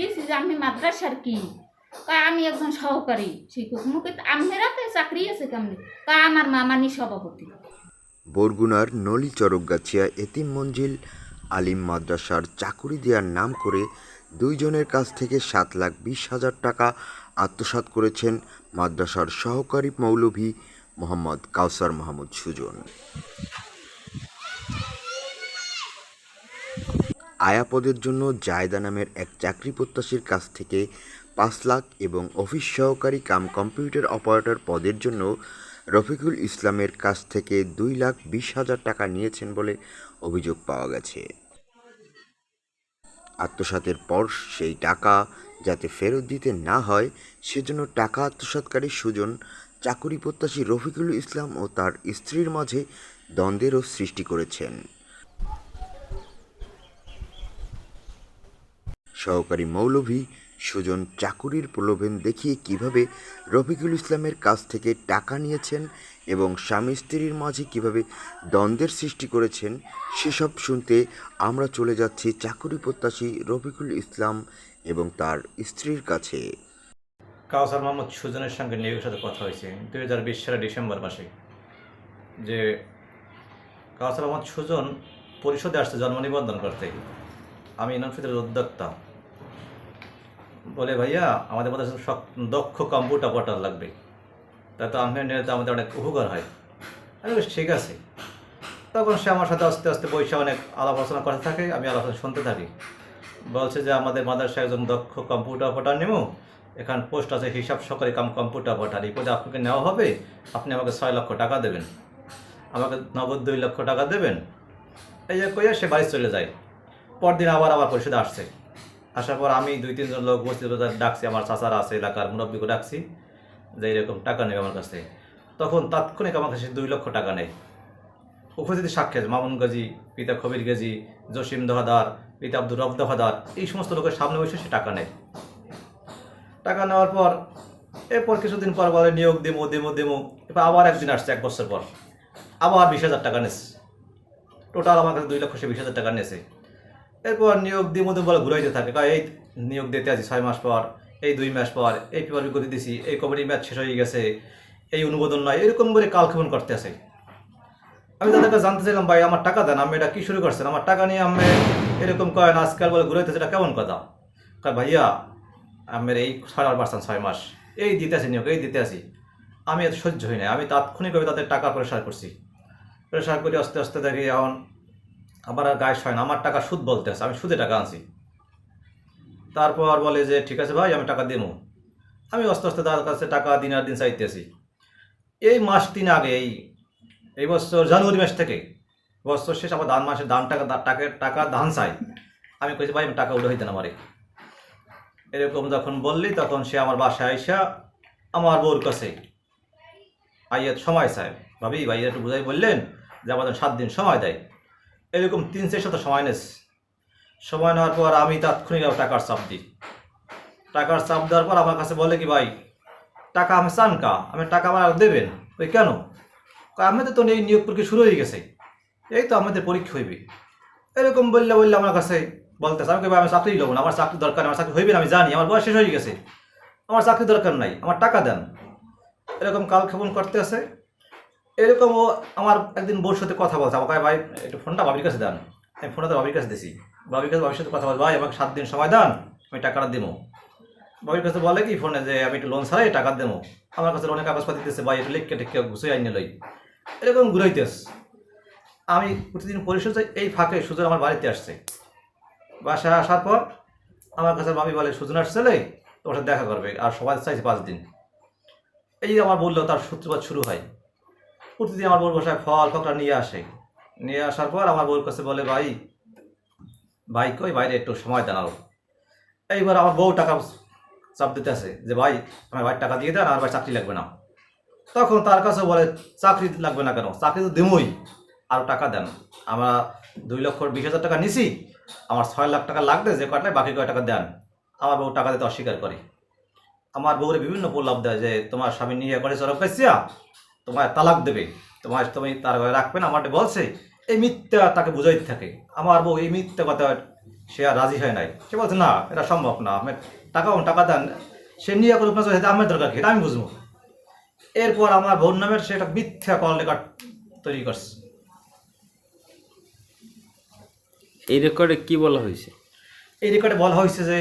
জিজ্ঞেসি যে আমি মাদ্রাসার কি? কয়, আমি একজন সহকারী শিক্ষক। মুখে আমেরাতে চাকরি আছে কেমনি? কয়, আমার মামানি সভাপতি। বরগুনার নলি চরকগাছিয়া এতিম মঞ্জিল আলিম মাদ্রাসার চাকুরি দেওয়ার নাম করে দুইজনের কাছ থেকে সাত লাখ বিশ হাজার টাকা আত্মসাৎ করেছেন মাদ্রাসার সহকারী মৌলভী মোহাম্মদ কাউসার মাহমুদ সুজন। আয়াপদের জন্য জায়দা নামের এক চাকরি প্রত্যাশীর কাছ থেকে পাঁচ লাখ এবং অফিস সহকারী কাম কম্পিউটার অপারেটর পদের জন্য রফিকুল ইসলামের কাছ থেকে দুই লাখ বিশ হাজার টাকা নিয়েছেন বলে অভিযোগ পাওয়া গেছে। আত্মসাতের পর সেই টাকা যাতে ফেরত দিতে না হয়, সেজন্য টাকা আত্মসাৎকারী সুজন, চাকুরি প্রত্যাশী রফিকুল ইসলাম ও তার স্ত্রীর মাঝে দ্বন্দ্বেরও সৃষ্টি করেছেন। সহকারী মৌলভী সুজন চাকুরির প্রলোভন দেখিয়ে কীভাবে রফিকুল ইসলামের কাছ থেকে টাকা নিয়েছেন এবং স্বামী স্ত্রীর মাঝে কীভাবে দ্বন্দ্বের সৃষ্টি করেছেন, সেসব শুনতে আমরা চলে যাচ্ছি চাকুরি প্রত্যাশী রফিকুল ইসলাম এবং তার স্ত্রীর কাছে। কাউসার মোহাম্মদ সুজনের সঙ্গে নিয়োগের সাথে কথা হয়েছে, দুই হাজার বিশ সালের ডিসেম্বর মাসে। যে কাউসার মোহাম্মদ সুজন পরিষদে আসছে জন্ম নিবন্ধন করতে। আমি ইনামফিদের উদ্যোক্তা। বলে, ভাইয়া, আমাদের মধ্যে দক্ষ কম্পিউটার অপারেটর লাগবে। তা তো আমি তো আমাদের অনেক উপকার হয়। আমি ঠিক আছে। তখন সে আমার সাথে আস্তে আস্তে বৈশা অনেক আলাপ আলোচনা করতে থাকে, আমি আলোচনা শুনতে থাকি। বলছে যে, আমাদের মাদ্রাসায় একজন দক্ষ কম্পিউটার অপারেটর নেব এখানে পোস্ট আছে, হিসাব সহকারী কাম কম্পিউটার অপারেটর এই পদে আপনাকে নেওয়া হবে। আপনি আমাকে ছয় লক্ষ টাকা দেবেন। আমাকে নগদ দুই লক্ষ টাকা দেবেন। এই যে কইয়া সে বাড়ি চলে যায়। পরদিন আবার আবার পরিষদে আসছে। আসার পর আমি দুই, তিনজন লোক বসতে ডাকছি, আমার চাচারা আছে, এলাকার মুরব্বীকে ডাকছি, যে এরকম টাকা নেবে আমার কাছ। তখন তাৎক্ষণিক আমার কাছে দুই লক্ষ টাকা নেয়। উপস্থিতি সাক্ষাৎ মামুন গাজী, পিতা কবির গাজী, জসিম দহাদার, পিতা আব্দুর রব দহাদার, এই সমস্ত লোকের সামনে বসে সে টাকা নেয়। টাকা নেওয়ার পর, এরপর কিছুদিন পর বলে, নিয়োগ দেবো দেবো দেবো এবার আবার একদিন আসছে, এক বছর পর। আবার বিশ হাজার টাকা নেছে। টোটাল আমার কাছে দুই লক্ষ সে বিশ হাজার টাকা নেছে। এরপর নিয়োগ দিয়ে মধ্যে বলে ঘুরাইতে থাকে। এই নিয়োগ দিতে আছি ছয় মাস পর, এই দুই মাস পর, এই পেপার বিজ্ঞপ্তি দিছি, এই কমিটি ম্যাচ শেষ হয়ে গেছে, এই অনুমোদন নয়। এরকম করে কালক্ষেপণ করতে আছে। আমি তাদেরকে জানতে চাইলাম, ভাই, আমার টাকা দেন আমি এটা কী শুরু করছেন? আমার টাকা নিয়ে আমি এরকম করেন, আজকাল বলে ঘুরাইতেছে এটা কেমন কথা? কয়, ভাইয়া আমার এই ছয় পার্সেন্ট ছয় মাস, এই দিতে আসি নিয়োগ, এই দিতে আসি আমি এত সহ্য হই না আমি তাৎক্ষণিকভাবে তাদের টাকা প্রেশার করছি। প্রেশার করে আস্তে আস্তে দেখি এখন আমার আর গায়ে হয় না, আমার টাকা সুদ বলতে আছে আমি সুদে টাকা আনছি। তারপর বলে যে, ঠিক আছে ভাই, আমি টাকা দেবো। আমি আস্তে আস্তে তার কাছে টাকা দিন আর দিন চাইতেছি। এই মাস তিন আগে, এই এই বছর জানুয়ারি মাস থেকে, বছর শেষ আমার দান মাসে দান টাকা টাকা টাকা ধান চাই। আমি কইছি, ভাই, আমি টাকা উঠে হইতেন আমারে এরকম যখন বললি, তখন সে আমার বাসায় আইসা আমার বউর কাছে আইয়া সময় চায় ভাবি, ভাই একটু বুঝাই বললেন যে আমাদের সাত দিন সময় দেয়। এরকম তিন সাথে সময় নেস। সময় নেওয়ার পর আমি তাৎক্ষণিক টাকার চাপ দিই। টাকার চাপ দেওয়ার পর আমার কাছে বলে কি, ভাই, টাকা আমি চান কা? আমি টাকা আমার আর দেবেন? ওই কেন? আমাদের তো এই নিয়োগ পরীক্ষা শুরু হয়ে গেছে। এই তো আমাদের পরীক্ষা হইবে। এরকম বললে বললে আমার কাছে বলতেছে আমি আমি চাকরি নেব না। আমার চাকরি দরকার আমার চাকরি হইবে না, আমি জানি। আমার বয়স শেষ হয়ে গেছে। আমার চাকরি দরকার নাই। আমার টাকা দেন। এরকম কালক্ষেপণ করতে আছে। এরকম ও আমার একদিন বোর সাথে কথা বলছে, আমাকে ভাই, একটু ফোনটা বাবির কাছে দেন। আমি ফোনটা তো বাবির কাছে দিছি। বাবির কাছে বাবির সাথে কথা বল ভাই, আমাকে সাত দিন সময় দেন, আমি টাকাটা দেবো বাবির কাছে বলে কি, ফোনে যে আমি একটু লোন ছাড়াই টাকা দেবো আমার কাছে লোনের কাগজপাতি দিতেছে, ভাই, একটু লিখকে টেকে ঘুষে আইনে লই। এরকম ঘুরাইতেস আমি প্রতিদিন পরিশোধ এই ফাঁকে সুজন আমার বাড়িতে আসছে। বাসায় আসার পর আমার কাছে বাবি বলে, সুজন আসছে তোর সাথে দেখা করবে, আর সবাই চাইছে পাঁচ দিন। এই আমার বলল, তার সূত্রপাত শুরু হয়। প্রতিদিন আমার বউর বাসায় ফল ফকরা নিয়ে আসে। নিয়ে আসার পর আমার বউর কাছে বলে, ভাই ভাই কই বাইরে একটু সময় আরও এইবার আমার বউ টাকা চাপ দিতে আছে যে, ভাই আমার ভাই টাকা দিয়ে দেন, আর ভাই চাকরি লাগবে না। তখন তার কাছে বলে, চাকরি লাগবে না কেন? চাকরি তো দেবই আরও টাকা দেন। আমরা দুই লক্ষ বিশ হাজার টাকা নিছি, আমার ছয় লাখ টাকা লাগবে, যে কয়টায় বাকি কয় টাকা দেন। আমার বউ টাকা দিতে অস্বীকার করে। আমার বউরে বিভিন্ন প্রলাপ দেয় যে, তোমার স্বামী নিয়ে করে চরক পাইছিয়া তোমার তালাক দেবে। তোমার তুমি তার ঘরে রাখবে না। আমাকে বলছে এই মিথ্যা তাকে বুঝাইতে থাকে। আমার বউ এই মিথ্যা কথা সে আর রাজি হয় নাই। সে বলছে না এটা সম্ভব না। আমি টাকা টাকা দেন। সে নিয়ে কোনো কাজ হয়তো আমার দরকার এটা আমি বুঝব। এরপর আমার বোন নামের সে একটা মিথ্যা কল রেকর্ড তৈরি করছে। এই রেকর্ডে কি বলা হয়েছে? এই রেকর্ডে বলা হয়েছে যে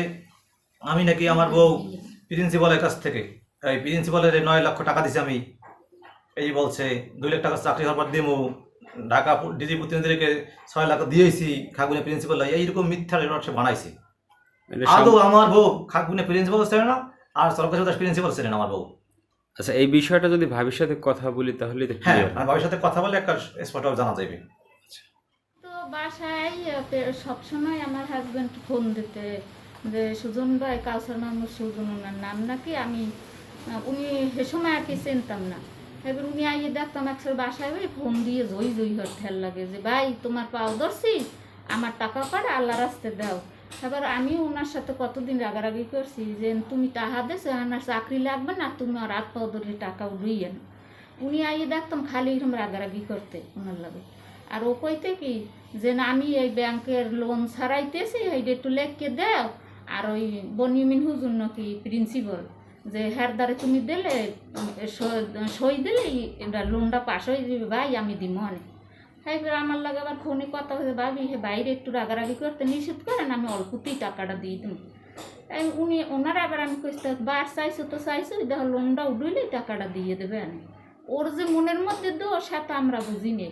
আমি নাকি আমার বউ প্রিন্সিপালের কাছ থেকে এই প্রিন্সিপালের নয় লক্ষ টাকা দিছি আমি। এই বলছে দুই লাখ টাকা চাকরি হওয়ার পর দিমু ঢাকা ডিজি প্রতিনিধিকে ছয় লাখ দিয়েছি খাগুনে প্রিন্সিপাল এইরকম মিথ্যা রেকর্ড সে বানাইছে। আদৌ আমার বউ খাগুনে প্রিন্সিপাল ছিলেন না আর সরকারি প্রিন্সিপাল ছিলেন আমার বউ? আচ্ছা এই বিষয়টা যদি সাথে কথা বলি তাহলে তো হ্যাঁ আর ভবিষ্যতে কথা বলে একটা স্পষ্ট জানা যাবে তো বাসায় সবসময় আমার হাজবেন্ড ফোন দিতে যে সুজন ভাই কাউসার মাহমুদ সুজন ওনার নাম নাকি? আমি উনি সে সময় আর কি চিনতাম না। এবার উনি আইয়ে দেখতাম একসাথে বাসায় ওই ফোন দিয়ে জই জই হর ঠেল লাগে যে, ভাই, তোমার পাও ধরছি, আমার টাকা পাড়া আল্লাহ রাস্তে দাও। এবার আমি ওনার সাথে কতদিন রাগারাগি করছি যে, তুমি টাকা দেছো আমার চাকরি লাগবে না, তুমি আর হাত পাও ধরে টাকা উড়িয়ে না উনি আইয়ে দেখতাম খালি এরকম রাগারাগি করতে ওনার লাগে। আর ও কইতে কি যে, না, আমি এই ব্যাংকের লোন ছাড়াইতেছি, এইটা একটু লেখকে দাও। আর ওই বনিমিন হুজুর নাকি প্রিন্সিপাল যে হ্যার দ্বারে তুমি দিলে সই- দিলে এটা লোনটা পাস হয়ে যাবে, ভাই আমি দিব অনেক। এবার আমার লাগে আবার ফোনে কথা হয়েছে, ভাবি, হে বাইরে একটু রাগারাগি করতে নিষেধ করেন, আমি অল্পতেই টাকাটা দিয়ে দেবো। এই উনি, ওনারা আবার আমি কইতে বার চাইছো তো চাইছো দেখো লোনটা উঠলেই টাকাটা দিয়ে দেবে আমি ওর যে মনের মধ্যে দোষ, সেটা আমরা বুঝি নে।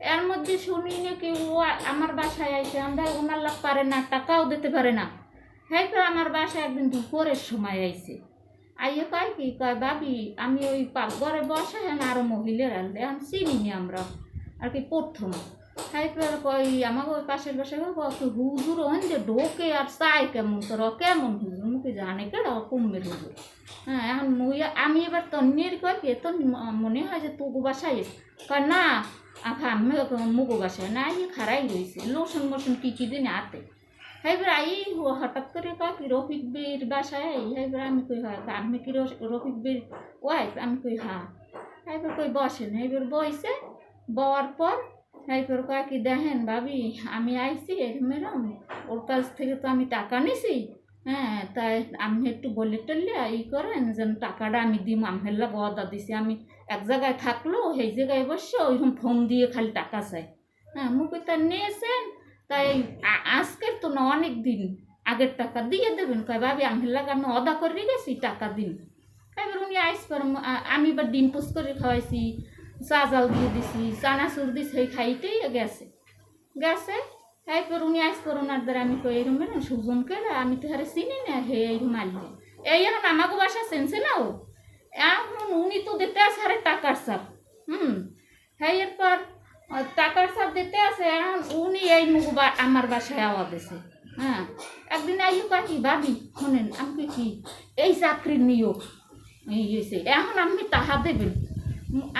এর মধ্যে শুনি নাকি ও আমার বাসায় আইসে আমরা ওনার লাভ পারে না, টাকাও দিতে পারে না। হ্যাঁ তো আমার বাসায় একদিন দুপুরের সময় আইছে। আইয়ে কয় কি? কয়, বাবি, আমি ওই পাকঘরে বসে হ্যাঁ আরও মহিলারা এখন চিনি আমরা। আর কি প্রথম। এবার কই আমাকে ওই পাশের বসে কত হুজুর হন যে ঢোকে আর চাই কেমন তোর কেমন হুজুর? মুখে জানে কেডা কুম্বের হুজুর। হ্যাঁ এখন মুই আমি এবার তন্নির কয় কি তো মনে হয় যে তুকু এসে। কয়, না আফা আমি মুগো বাসায় না খারাই রয়েছে লোসন মোসন কি কি দিন আতে। এবার আই হঠাৎ করে কয় কি, রফিক বীর বাসায়? এবার আমি কই, হয় আমি কি রফিক বীর ওয়াইফ আমি কই হ্যাঁ। এবার কই, বসেন। এবার বইছে। বওয়ার পর এরপর কয় কি, দেখেন ভাবি, আমি আইছি এরম ওর কাছ থেকে তো আমি টাকা নিছি। হ্যাঁ তাই আমি একটু বলে টললে ই করেন, যেন টাকাটা আমি দিম। আমহেল্লা বদা দিছি। আমি এক জায়গায় থাকল, সেই জায়গায় বসে ওইরকম ফোন দিয়ে খালি টাকা চাই। হ্যাঁ মুখে তা নিয়েছেন। তাই আজকের তো না, অনেক দিন। আগের টাকা দিয়ে দেবেন। কয়, ভাবি আমহেল্লাকে আমি অদা করে গেছি, টাকা দিন। এবার উনি আইস পর আমি এবার ডিম পোস্ট করে খাওয়াইছি, চা জাল দিয়ে দিছি, চানাচুর দিছি সেই খাইতেই গেছে। গেছে, এরপর উনি আইস পর, ওনার দ্বারা আমি কই, এরম না সুজনকে আমি তো হারে চিনি না, হে এইরকম আনলে এই এখন আমাকে বাসা চেনছে না ও? এখন উনি তো দিতে আরে টাকার চাপ। হুম হ্যাঁ এরপর টাকার চাপ দিতে আছে, এখন উনি এই মুখ আমার বাসায় আওয়া দিছে। হ্যাঁ একদিন আইও কাকি, ভাবি, শোনেন আমি কি এই চাকরির নিয়োগ এই হয়েছে এখন আমি তাহা দেবেন?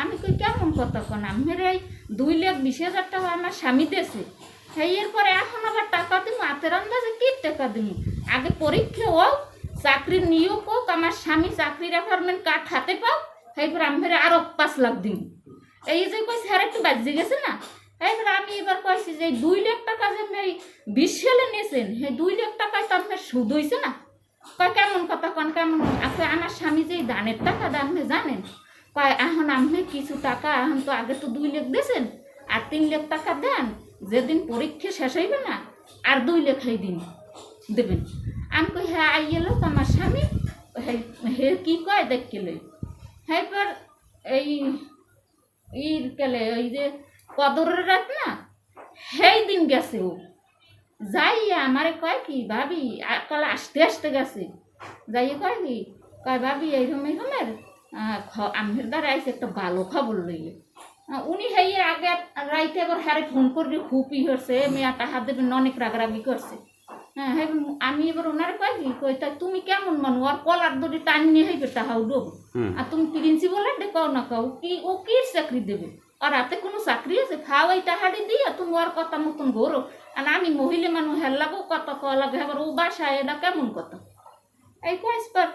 আমি কই, কেমন কন আমের এই দুই লাখ বিশ হাজার টাকা আমার স্বামী দেছে সেই এরপরে এখন আবার টাকা দিব হাতের আন্দাজে কি টাকা দিব আগে পরীক্ষা হোক, চাকরির নিয়োগ হোক, আমার স্বামী চাকরির অ্যাপার্টমেন্ট কার্ড হাতে পাও সেইপর আমের আরও পাঁচ লাখ দিন এই যে কইছে হ্যাঁ একটু বাজে গেছে না? এইবার আমি এবার কইছি যে, দুই লাখ টাকা যে আপনি বিশ সালে নিয়েছেন সেই দুই লাখ টাকায় তো আপনার সুদ হয়েছে না? কয়, কেমন কথা কন, কেমন? আপনি আমার স্বামী যে দানের টাকা দেন আপনি জানেন? কয়, এখন আপনি কিছু টাকা, এখন তো আগে তো দুই লাখ দিয়েছেন, আর তিন লাখ টাকা দেন, যেদিন পরীক্ষা শেষ হইবে না, আর দুই লেখাই দিন দেবেন। আমি কই হ্যাঁ আই এলো তো আমার স্বামী, হে- হে কি কয় দেখকে লই। হ্যাঁ এবার এই ইর কেলে ওই যে কদরের রাত না, সেই দিন গেছে ও। যাই আমারে কয় কি, ভাবি কাল আসতে আসতে গেছে। যাই কয় কি, কয় ভাবি, এই এইরকম এইরকমের আমের দ্বারা আইসে একটা ভালো খবর লইলে উনি হেই আগে রাইতে এবার হারে ফোন করে খুব ই হচ্ছে মেয়া দেবেন অনেক রাগারাগি করছে। হ্যাঁ হ্যাঁ আমি এবার ওনার কয় কি কই তা তুমি কেমন মানু? আর কলার দড়ি টান নিয়ে হইবে উঠব হুম। আর তুমি প্রিন্সিপালের ডে কও না কও কি ও কি চাকরি দেবে? আর হাতে কোনো চাকরি আছে? খাও এই টাকাটি দিয়ে তুমি আর কথা মতন ঘোরো আর আমি মহিলা মানুষ হেল্লাগো কথা কওয়া লাগে এবার ও বাসায় এটা কেমন কথা? এই কয়েস পর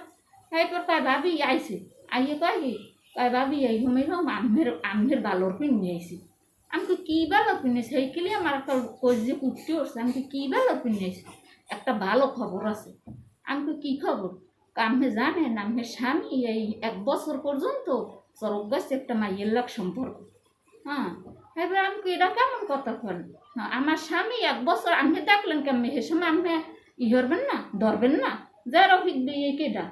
এই পর কয় ভাবি আইছে। আইয়ে কয় কি কয় ভাবি এই সময় হোম আমের আমের বালর পিন নিয়ে আইছি। আমি তো কী বালর পিনেছি সেই কিলে আমার একটা কই যে কুটতে উঠছে আমি কী বালর পিনেছি একটা ভালো খবর আছে। আমি তো কি খবর? আপনি জানেন আমি স্বামী এই এক বছর পর্যন্ত চরক গাছে একটা মাইয়ের লাগ সম্পর্ক। হ্যাঁ এবার আমি এটা কেমন কথা হ্যাঁ, আমার স্বামী এক বছর আমি দেখলেন কেমন? সে সময় আপনি ই করবেন না ধরবেন না? যে রফিক দিয়ে কেডা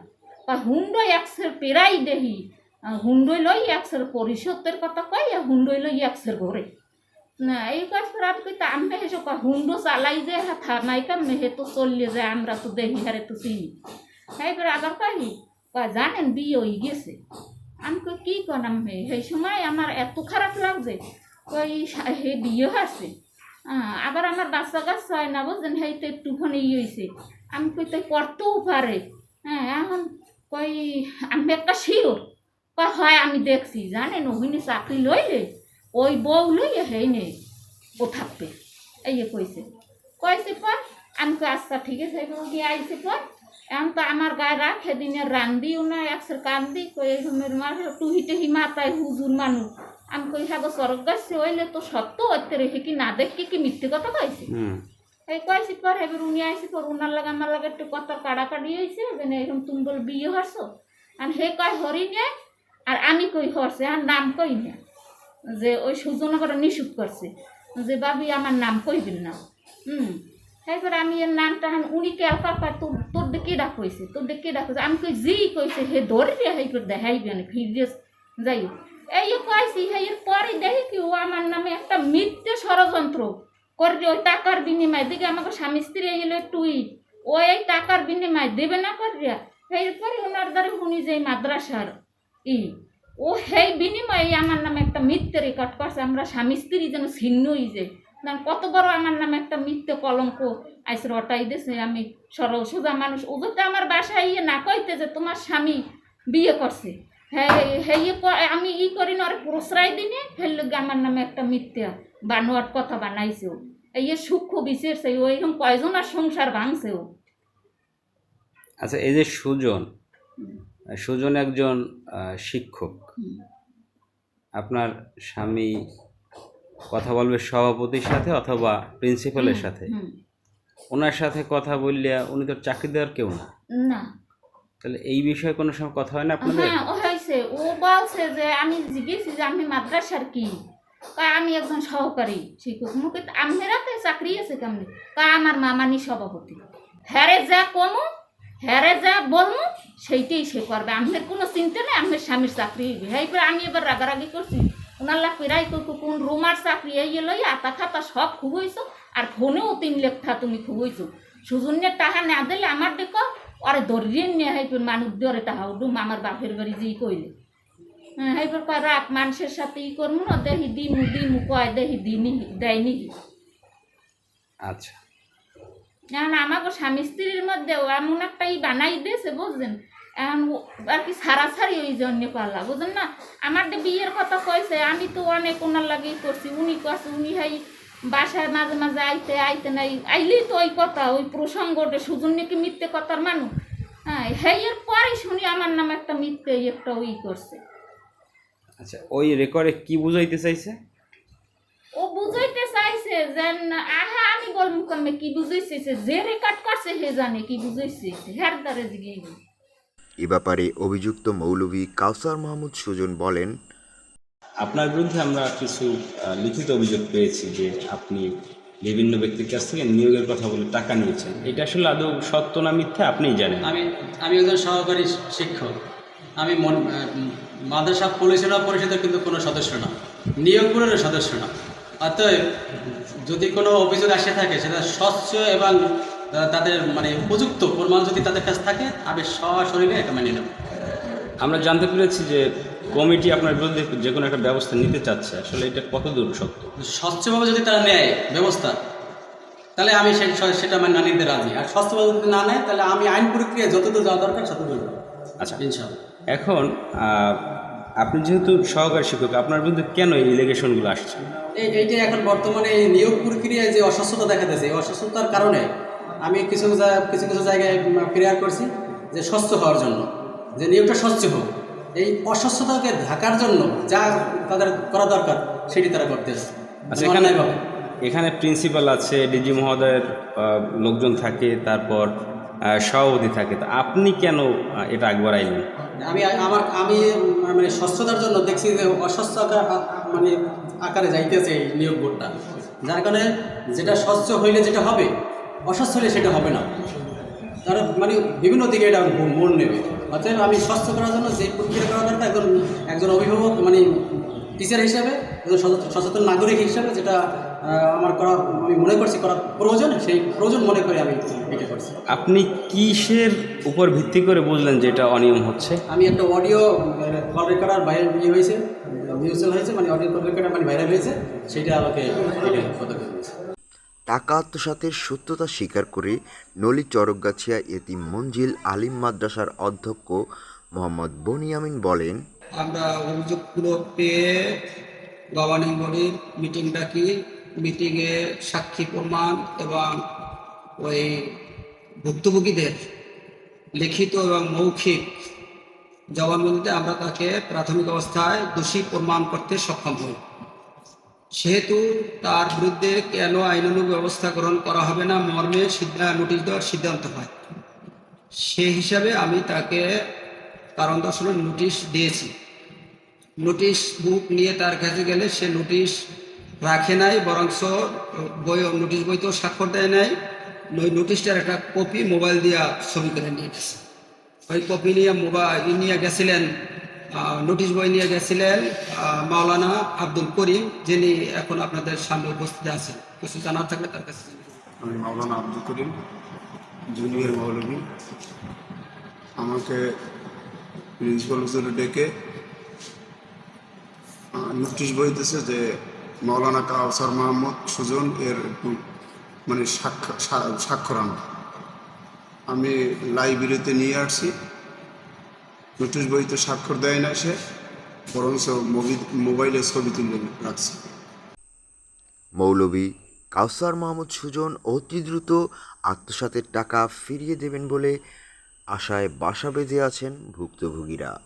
বা হুন্ডই একসের পেরাই দেহি। হুন্ডই লই একসের পরিষদের কথা কই হুন্ডই লই একসের ঘরে। না এই কাজ করে আমি কই তা আমি কয় হুন্ডো চালাই যে হ্যাঁ থানায় কেমনে হে তো চললে যায় আমরা তো দেখি হারে তো চিনি। এইবার আবার কহি জানেন বিয়ে হয়ে গেছে। আমি কই কি কনাম হে সেই সময় আমার এত খারাপ লাগছে কই হে বিয়ে হ্যাঁ, আবার আমার বাচ্চা কাচ্চা হয় না বুঝলেন হেই তো একটুখানি ইয়ে হয়েছে আমি কই তাই করতেও পারে। হ্যাঁ এখন কই আমি একটা শিওর। কয় হয় আমি দেখছি। জানেন ওহিনী চাকরি লইলে ওই বউ লইয়ে হেই নে ও থাকবে। এই কইছে কইছে পর আমি আচ্ছা ঠিক আছে গিয়ে আইছে পর? এখন তো আমার গায়ে রাখ সেদিনে রান্দিও না একসের কান্দি কই এরকমের মারে টুহি টুহি মাথায় হুজুর মানুষ। আমি কই হ্যাঁ গো সরক গাছে হইলে তো সত্য রেখে কি না দেখি কি মিথ্যে কথা কইছে? হুম। এই কয়েছি পর এবার উনি আইসি পর উনার লাগে আমার লাগে একটু কথা কাড়াকাড়ি হয়েছে যে এরকম তুমি বল বিয়ে হরছো আর হে কয় হরিণে আর আমি কই হরছে আর নাম কই না। যে ওই সুজন করে নিষুধ করছে যে, বাবি, আমার নাম কইবেন না। হুম। এরপর আমি এর নামটা হান, উনি কে পায় তোর তোর দিকে ডাক হয়েছে তোর দিকে ডাক হয়েছে আমি কই জি কইছে, হে ধরে রে হেই করে দেখাইবে না ফিরে যাই এই যে কইছি, হে এর পরে দেখি কি ও আমার নামে একটা মিথ্যে ষড়যন্ত্র করবে ওই টাকার বিনিময় দিকে আমাকে স্বামী স্ত্রী এলো টুই ও এই টাকার বিনিময় দেবে না করিয়া এরপরে ওনার দ্বারা উনি যে মাদ্রাসার ই ও সেই বিনিময়ে আমার নামে একটা মিথ্যে রেকর্ড করছে, আমরা স্বামী স্ত্রী যেন ছিন্নই যে। কত বড় আমার নামে একটা মিথ্যে কলঙ্ক আইসে রটাই দিছে, আমি সরল সোজা মানুষ। ও যদি আমার বাসায় ইয়ে না কইতে যে তোমার স্বামী বিয়ে করছে হ্যাঁ হ্যাঁ আমি ই করি না, ওর প্রশ্রয় দিনে ফেললে আমার নামে একটা মিথ্যা বানোয়ার কথা বানাইছে ও। এই সূক্ষ্ম বিশেষ ওইরকম কয়জন আর সংসার ভাঙছে ও। আচ্ছা এই যে সুজন সুজন একজন শিক্ষক। আপনার স্বামী কথা বলবে সভাপতির সাথে অথবা প্রিন্সিপালের সাথে? ওনার সাথে কথা বললে উনি তো চাকরি দেওয়ার কেউ না। না। তাহলে এই বিষয়ে কোনো সময় কথা হয় না আপনাদের? হ্যাঁ ও হয়েছে। ও বলছে যে আমি জিজ্ঞেস যে আমি মাদ্রাসার কি? কয় আমি একজন সহকারী শিক্ষক। মুখে আমেরাতে চাকরি আছে কেমনি? কয় আমার মামানি সভাপতি। হ্যারে যা কমু হ্যারে যা বলমু, সেইটাই সে করবে। আমের কোনো চিন্তা নেই, আমের স্বামীর চাকরি হ্যাঁ করে আমি এবার রাগারাগি করছি। ওনার লাগ পেরাই কোন রুমার চাকরি এই লই আতা খাতা সব খুবইছো, আর ফোনেও তিন লেখা তুমি খুবইছো। সুজনের টাকা না দিলে আমার দেখো, আরে ধরিয়ে নিয়ে হাইপর মানুষ ধরে তাহা উডুম আমার বাপের বাড়ি যেই কইলে। হ্যাঁ হাইপর কয় রাখ মানুষের সাথে ই করব না, দেহি দিমু দিমু, কয়, দেহি দিনি, দেয়নি। আচ্ছা। এখন আমাকে স্বামী স্ত্রীর মধ্যে এমন একটাই বানাই দিয়েছে বুঝলেন এখন আর কি সারাসারি ওই জন্য পারলা বুঝলেন না? আমার যে বিয়ের কথা কইছে, আমি তো অনেক ওনার লাগেই করছি, উনি কছে উনি হাই বাসায় মাঝে মাঝে আইতে আইতে নাই, আইলেই তো ওই কথা, ওই প্রসঙ্গটা সুজন নাকি মিথ্যে কথার মানুষ? হ্যাঁ হেয়ের পরে শুনি আমার নামে একটা মিথ্যে একটা ওই করছে। আচ্ছা ওই রেকর্ডে কি বুঝাইতে চাইছে? ও বুঝাইতে চাইছে যে আহা আমি বলব কমে কি বুঝাইছে যে রেকর্ড করছে হে জানে কি বুঝাইছে হ্যার দ্বারে এ ব্যাপারে অভিযুক্ত মৌলভী কাউসার মাহমুদ সুজন বলেন আপনার বিরুদ্ধে আমরা কিছু লিখিত অভিযোগ পেয়েছি যে আপনি বিভিন্ন ব্যক্তির কাছ থেকে নিয়োগের কথা বলে টাকা নিয়েছেন। এটা আসলে আদৌ সত্য না মিথ্যা? আপনিই জানেন? আমি আমি একজন সহকারী শিক্ষক। আমি মন মাদ্রাসা পরিচালনা পরিষদের কিন্তু কোনো সদস্য না। নিয়োগ বোর্ডের সদস্য না। অতএব যদি কোনো অভিযোগ আসে থাকে সেটা স্বচ্ছ এবং তাদের মানে উপযুক্ত প্রমাণ যদি তাদের কাছে থাকে আমি সশরীরে এটা মেনে নেব। আমরা জানতে পেরেছি যে কমিটি আপনার বিরুদ্ধে যে কোনো একটা ব্যবস্থা নিতে চাচ্ছে। আসলে এটা কত দূর সত্য? স্বচ্ছভাবে যদি তারা নেয় ব্যবস্থা তাহলে আমি সেটা আমি না নিতে রাজি। আর স্বচ্ছভাবে যদি না নেয় তাহলে আমি আইন প্রক্রিয়া যতদূর যাওয়া দরকার ততদূর আচ্ছা। এখন আপনি যেহেতু সহকারী শিক্ষক আপনার বিরুদ্ধে কেন এই ইলিগেশনগুলো আসছে? এই এইটা এখন বর্তমানে এই নিয়োগ প্রক্রিয়ায় যে অস্বচ্ছতা দেখা দিয়েছে এই অস্বচ্ছতার কারণে আমি কিছু কিছু কিছু জায়গায় প্রেয়ার করছি যে স্বচ্ছ হওয়ার জন্য যে নিয়োগটা স্বচ্ছ হোক। এই অস্বচ্ছতাকে ঢাকার জন্য যা তাদের করা দরকার সেটি তারা করতেছে আচ্ছা এখানে এখানে প্রিন্সিপাল আছে ডিজি মহোদয়ের লোকজন থাকে তারপর সভাপতি থাকে। তো আপনি কেন এটা আগে বাড়াইলেন আমি আমার, আমি মানে স্বচ্ছতার জন্য দেখছি যে অস্বচ্ছ মানে আকারে যাইতেছে এই নিয়োগ বোর্ডটা। যার কারণে যেটা স্বচ্ছ হইলে যেটা হবে, অস্বচ্ছ হলে সেটা হবে না। তারা মানে বিভিন্ন দিকে এটা মন নেবে। অতএব আমি স্বচ্ছ করার জন্য যে প্রক্রিয়া করা দরকার, একজন একজন অভিভাবক মানে টিচার হিসাবে, একজন সচেতন- নাগরিক হিসাবে যেটা আমার করা আমি মনে করছি করা প্রয়োজন সেই প্রয়োজন মনে করে আমি এটা করছি। আপনি কিসের উপর ভিত্তি করে বুঝলেন যে এটা অনিয়ম হচ্ছে? আমি একটা অডিও কল রেকর্ডার ভাইরাল ইয়ে হয়েছে মিউচুয়াল হয়েছে মানে অডিও কল রেকর্ডার মানে ভাইরাল হয়েছে সেটা আমাকে টাকা আত্মসাতের সত্যতা স্বীকার করে নলি চরকগাছিয়া এতিম মঞ্জিল আলিম মাদ্রাসার অধ্যক্ষ মোহাম্মদ বনিয়ামিন বলেন আমরা অভিযোগগুলো পেয়ে গভর্নিং বডির মিটিং ডাকি মিটিংয়ে সাক্ষী প্রমাণ এবং ওই ভুক্তভোগীদের লিখিত এবং মৌখিক জবানবন্দিতে আমরা তাকে প্রাথমিক অবস্থায় দোষী প্রমাণ করতে সক্ষম হই। সেহেতু তার বিরুদ্ধে কেন আইনানুগ ব্যবস্থা গ্রহণ করা হবে না মর্মে সিদ্ধা- নোটিশ দেওয়ার সিদ্ধান্ত হয়। সে হিসাবে আমি তাকে কারণ দর্শনের নোটিশ দিয়েছি। নোটিশ বুক নিয়ে তার কাছে গেলে সে নোটিশ রাখে নাই বরংস বই নোটিশ বইতেও স্বাক্ষর দেয় নাই। ওই নোটিশটার একটা কপি মোবাইল দিয়া ছবি করে নিয়ে গেছে। ওই কপি নিয়ে মোবাইল নিয়ে গেছিলেন নোটিশ বই নিয়ে গেছিলেন মাওলানা আব্দুল করিম, যিনি এখন আপনাদের সামনে উপস্থিত আছেন। কিছু জানার থাকলে তার কাছে আমি মাওলানা আব্দুল করিম, জুনিয়র মৌলভী আমাকে প্রিন্সিপাল হুজুরে ডেকে নোটিশ বই বইতেছে যে মাওলানা কাউসার মাহমুদ সুজন এর মানে স্বাক্ষর আনো আমি লাইব্রেরিতে নিয়ে আসছি। নোটিশ বইতে স্বাক্ষর দেয় না সে, বরঞ্চ মোবি- মোবাইলে ছবি তুলে রাখছে। মৌলভী কাউসার মাহমুদ সুজন অতি দ্রুত আত্মসাতের টাকা ফিরিয়ে দেবেন বলে আশায় বাসা বেঁধে আছেন ভুক্তভোগীরা।